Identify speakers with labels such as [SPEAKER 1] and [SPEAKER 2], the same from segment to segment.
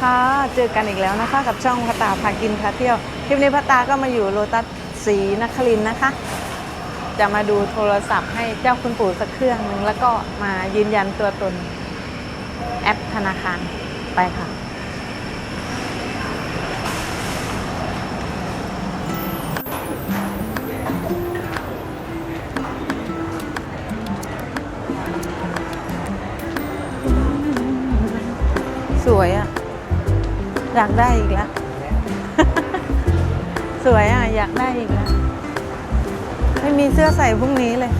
[SPEAKER 1] ค่ะ เจอกันอีกแล้วนะคะ กับช่องพตาพากินพาเที่ยว คลิปนี้พตาก็มาอยู่โลตัสสีนครินนะคะ จะมาดูโทรศัพท์ให้เจ้าคุณปู่สักเครื่องหนึ่งแล้วก็มายืนยันตัวตนแอปธนาคารไปค่ะ อยากได้อีกแล้ว สวยอะ อยากได้อีกแล้ว ไม่มีเสื้อใส่พรุ่งนี้เลย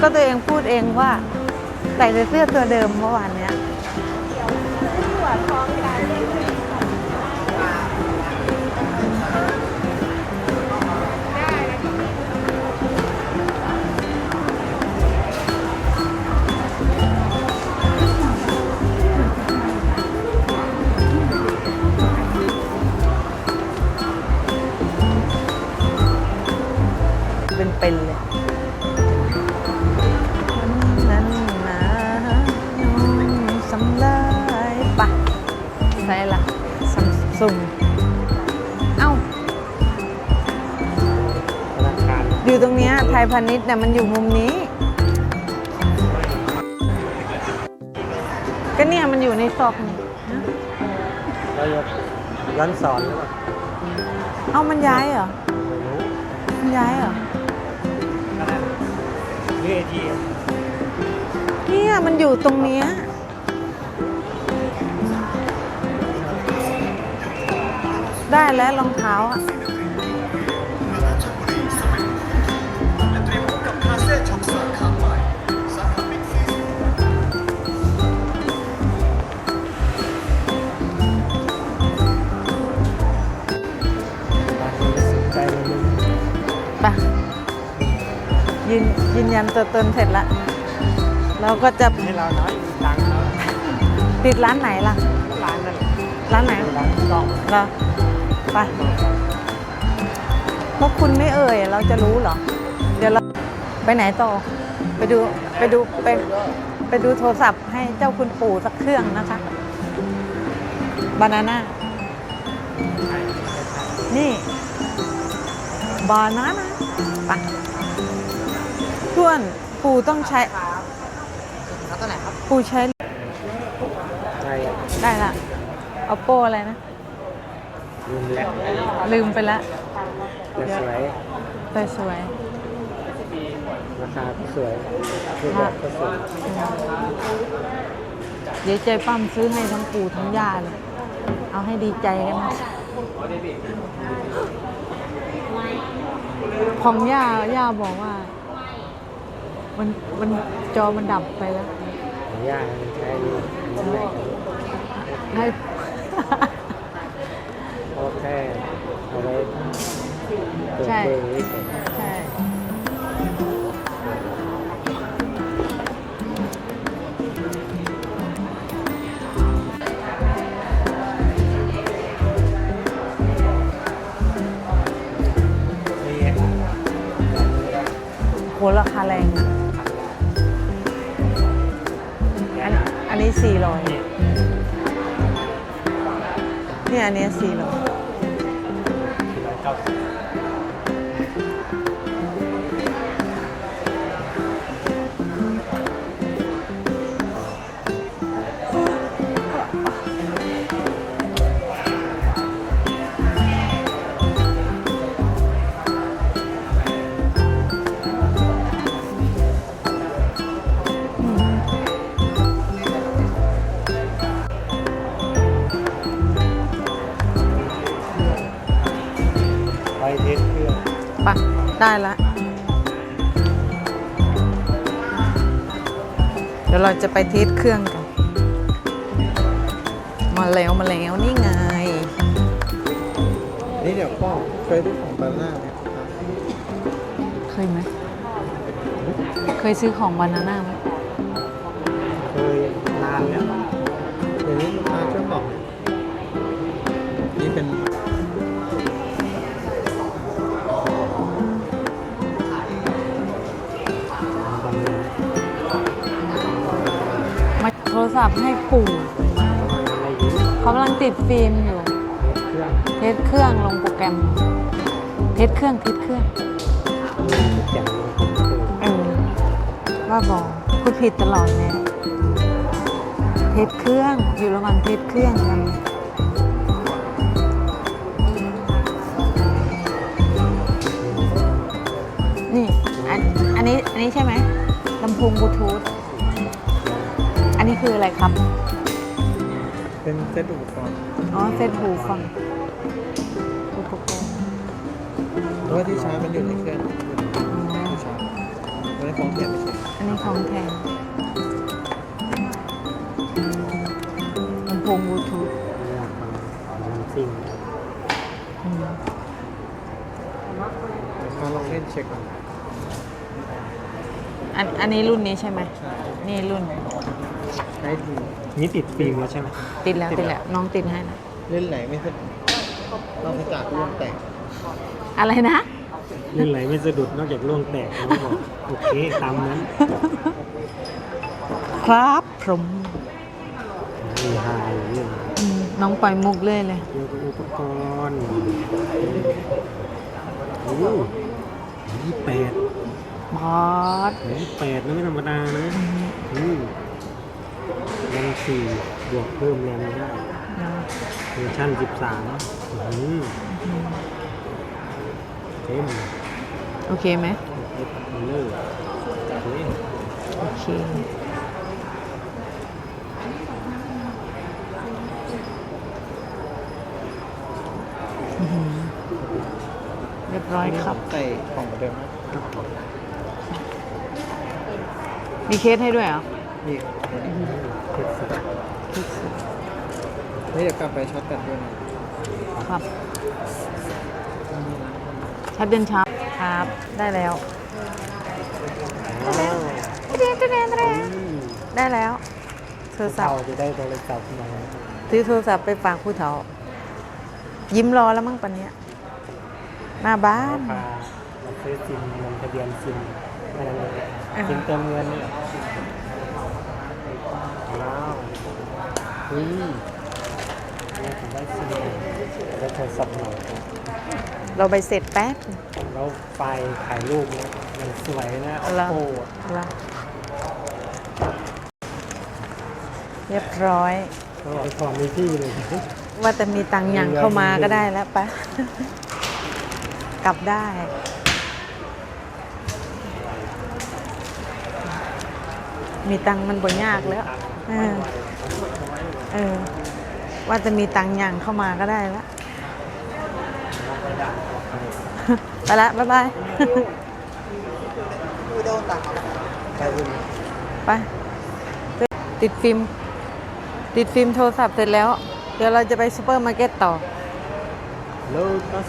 [SPEAKER 1] ก็ตัวเองพูดเองว่า ใส่แต่เสื้อตัวเดิมเมื่อวานเนี้ยเป็น ซัมซุงเอ้า
[SPEAKER 2] ธนาคาร
[SPEAKER 1] อยู่ตรงเนี้ยไทยพาณิชย์เนี่ยมันอยู่มุมนี้ ก็เนี่ยมันอยู่ในซอกนี่ฮะ
[SPEAKER 2] เราจะย้อนสอนหรือเปล่า
[SPEAKER 1] เอ้ามันย้ายเหรอ
[SPEAKER 2] ไม่รู้
[SPEAKER 1] มันย้ายเหรอ
[SPEAKER 2] ก็นั่นหรือเอที
[SPEAKER 1] เนี่ยมันอยู่ตรงเนี้ย ได้แล้วรองเท้าอะ
[SPEAKER 2] บางทีจะสนใจเลยมึง
[SPEAKER 1] ไปยืนยืนยันตัวตนเสร็จแล้วเราก็จะ
[SPEAKER 2] ให้เราน้อยมีตังค์เรา
[SPEAKER 1] ติดร้านไหนล่ะ
[SPEAKER 2] ร้านนั่นแหละ
[SPEAKER 1] ร้านไหน
[SPEAKER 2] ร้านกล้อง
[SPEAKER 1] เหรอ ไปพวกคุณไม่เอ่ย เราจะรู้เหรอ เดี๋ยวเราไปไหนต่อ ไปดูไปดูไปไปดูโทรศัพท์ให้เจ้าคุณปู่สักเครื่องนะคะ บานาน่า นี่ บานาน่าไปท่วนปู่ต้องใช้
[SPEAKER 2] แล้วตัวไหนครับ
[SPEAKER 1] ปู่ใช้
[SPEAKER 2] ใช่
[SPEAKER 1] ได้ละ เอาโป้อะไรนะ
[SPEAKER 2] ลืมแล้ว
[SPEAKER 1] ลืมไปละ
[SPEAKER 2] แต่สวย
[SPEAKER 1] แต่สวย
[SPEAKER 2] ราคาก็สวยรูปแบบก็สวย
[SPEAKER 1] เดี๋ยวใจปั้มซื้อให้ทั้งปู่ทั้งย่าเลย เอาให้ดีใจกันนะของย่าย่าบอกว่า มันมันจอมันดับไปแล้ว
[SPEAKER 2] ของย่ามันใช้ดีมันแรก
[SPEAKER 1] ให้
[SPEAKER 2] เพราะแค่เอาไว้เปิด
[SPEAKER 1] ใช่ ใช่โหราคาแรง อันอันนี้สี่ร้อยเนี่ยอันเนี้สี่ร้อย
[SPEAKER 2] ได้
[SPEAKER 1] ละเดี๋ยวเราจะไปเทสเครื่องกัน มาแล้วมาแล้วนี่ไง
[SPEAKER 2] นี่เดี๋ยวก็เคยดูของบาน่าไหมครับ
[SPEAKER 1] เคยไหม เคยซื้อของบานาน่าไหม
[SPEAKER 2] เคยนานแล้วเดี๋ยวนี้ลูกค้าช่วยบอกนี่เป็น
[SPEAKER 1] โทรศัพท์ให้ปู่
[SPEAKER 2] อะไรอยู่
[SPEAKER 1] เขากำลังติดฟิล์มอยู่
[SPEAKER 2] เครื่อง
[SPEAKER 1] เทสเครื่องลงโปรแกรม เทสเครื่องเทสเครื่อง
[SPEAKER 2] ทุกอย่างลงคอมพิวเตอร์
[SPEAKER 1] เออว่าบอกพูดผิดตลอดเลยเทสเครื่องอยู่ระหว่างเทสเครื่องกันนี่อันอันนี้อันนี้ใช่ไหมลำโพงบลูทูธ อันนี้คืออะไรครับ
[SPEAKER 2] เป็นเซตอุปกรณ์
[SPEAKER 1] อ๋อ เซตหูฟังอุปกรณ์
[SPEAKER 2] เพราะว่าที่ชาร์จมันอยู่ในเครื่อง
[SPEAKER 1] อ๋อ
[SPEAKER 2] ที่ชาร์จไม่ได้ฟ้องเสียไม่ใช่
[SPEAKER 1] อันนี้ของแทนลำโพงบลูทูธ
[SPEAKER 2] อยากฟังฟังซิ่ง
[SPEAKER 1] อืม
[SPEAKER 2] มาลองเล่นเช็คก่อน
[SPEAKER 1] อันอันนี้รุ่นนี้ใช่ไหม
[SPEAKER 2] ใช่
[SPEAKER 1] นี่รุ่น
[SPEAKER 2] ใช้ดูนี่ติดฟิล์มแล้วใช่ไหม
[SPEAKER 1] ติดแล้ว
[SPEAKER 2] ติ
[SPEAKER 1] ติ
[SPEAKER 2] ด
[SPEAKER 1] ด
[SPEAKER 2] แล้
[SPEAKER 1] แล้ววน้องติดให้นะ
[SPEAKER 2] เล่นไหลไม่สะดุดนอกจากร่วงแตก
[SPEAKER 1] อะไรนะ
[SPEAKER 3] เรื่องไหลไม่สะดุดนอกจากล่วงแตกเขาบอกโอเคตามนั้น
[SPEAKER 1] ครับผม
[SPEAKER 3] มีฮาอยู่เรื่อง
[SPEAKER 1] อืมน้องปล่อยมุกเลยเลย
[SPEAKER 3] เกี่ยวกับอุปกรณ์โอ้ยี่แปด
[SPEAKER 1] บอส
[SPEAKER 3] ยี่แปดนะไม่ธรรมดานะอืม แรมสี่บวกเพิ่มแรมได้เวอร์ชันสิบสามอืมเต็ม
[SPEAKER 1] โอเคไหม
[SPEAKER 3] เอฟเลอร์โอเค
[SPEAKER 1] โอเคอื้อหือเรียบร้อยครับ
[SPEAKER 2] ใส่ของเหมือนเดิมนะ
[SPEAKER 1] มีเคสให้ด้วยเหรอ
[SPEAKER 2] นี่
[SPEAKER 3] เจ็ดสิบ
[SPEAKER 2] นี่เดี๋ยวกลับไปช็อตกันด้วยนะครับ
[SPEAKER 1] ชัดเดินช้าครับ ได้แล้ว
[SPEAKER 3] ว้าว
[SPEAKER 1] ได้แล้วโทรศัพ
[SPEAKER 3] เรา
[SPEAKER 1] ท์
[SPEAKER 3] จะได้โทรศัพท์มา
[SPEAKER 1] ซื้อโทรศัพท์ไปฝากผู้เฒ่า ยิ้มรอแล้วมั้งปันเนี้ยหน้าบ้าน
[SPEAKER 3] ราคาเราซื้อซิมลงทะเบียนซิมอะไรเลย
[SPEAKER 1] อ่า
[SPEAKER 3] ซิมเติมเงินเนี่ยว้าว อืมนี่ผมได้ซิมได้โทรศัพท์ใหม่
[SPEAKER 1] เราใบเสร็จแป๊บ
[SPEAKER 3] แล้วไฟล์ถ่ายรูปเนี่ยมันสวยนะ
[SPEAKER 1] เหรอ
[SPEAKER 3] โอ้
[SPEAKER 1] แล้วเรียบร้อย
[SPEAKER 3] โหขอมีที่เลย
[SPEAKER 1] ว่าแต่มีตังค์ยังเข้ามาก็ได้แล้วปะกลับได้มีตังค์มันบ่ยากแล้วเออ เออ ว่าจะมีตังค์ยังเข้ามาก็ได้แล้วไปละบ๊ายบาย
[SPEAKER 2] ไปดู
[SPEAKER 1] ไป ติดฟิล์ม ติดฟิล์มโทรศัพท์เสร็จแล้ว เดี๋ยวเราจะไปซูเปอร์มาร์เก็ตต่อ
[SPEAKER 3] โลตัส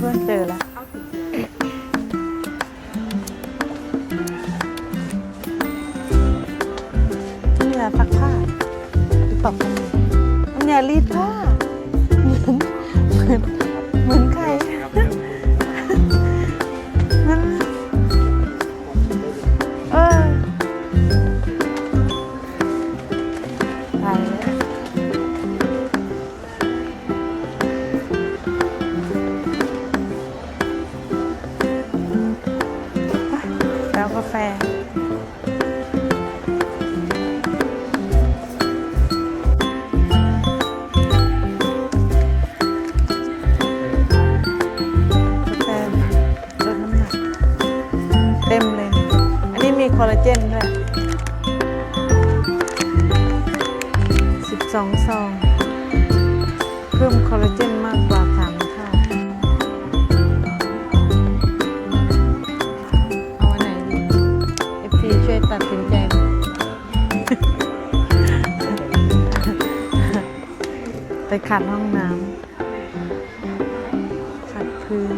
[SPEAKER 1] เพื่อนเจอแล้ว ยตัดสินใจ ไปขัดห้องน้ำขัดพื้น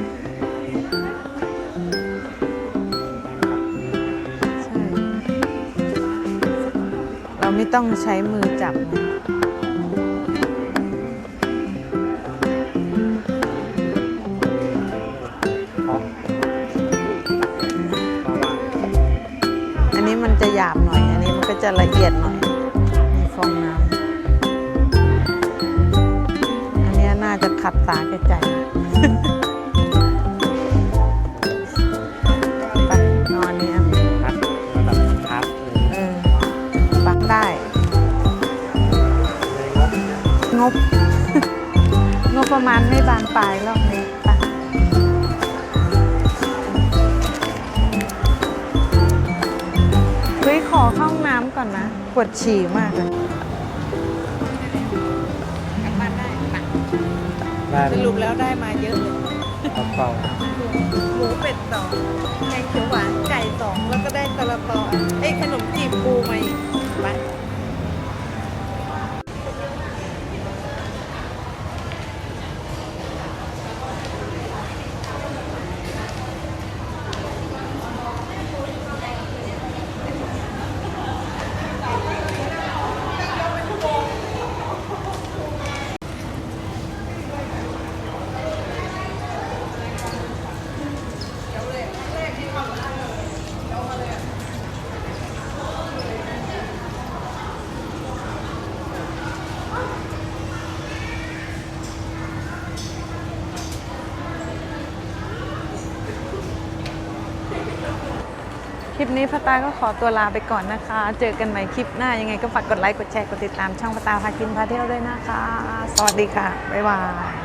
[SPEAKER 1] ใช่เราไม่ต้องใช้มือจับนะ บหน่อย อันนี้มันก็จะละเอียดหน่อยมีฟองน้ำอันเนี้ยน่าจะขัดตาแก่ใจไปนอนเนี้ย
[SPEAKER 3] พัดระดับพัดเลย
[SPEAKER 1] เออปักได้ งบ งบประมาณไม่บานปลายรอบนี้ น้ำก่อนนะ ปวดฉี่มากเลยกลับบ้านได้ปะ
[SPEAKER 3] ได้
[SPEAKER 1] สรุปแล้วได้มาเยอะเลย
[SPEAKER 3] กระเป๋า
[SPEAKER 1] หมูเป็ดสองแกงเขียวหวานไก่สองแล้วก็ได้ตะละตอไอ้ยขนมจีบปูมาอีกไป ลิปนี้พตาก็ขอตัวลาไปก่อนนะคะ เจอกันใหม่คลิปหน้ายังไงก็ฝากกดไลค์กดแชร์กดติดตามช่องพตาพากินพาเที่ยวด้วยนะคะ สวัสดีค่ะ บ๊ายบาย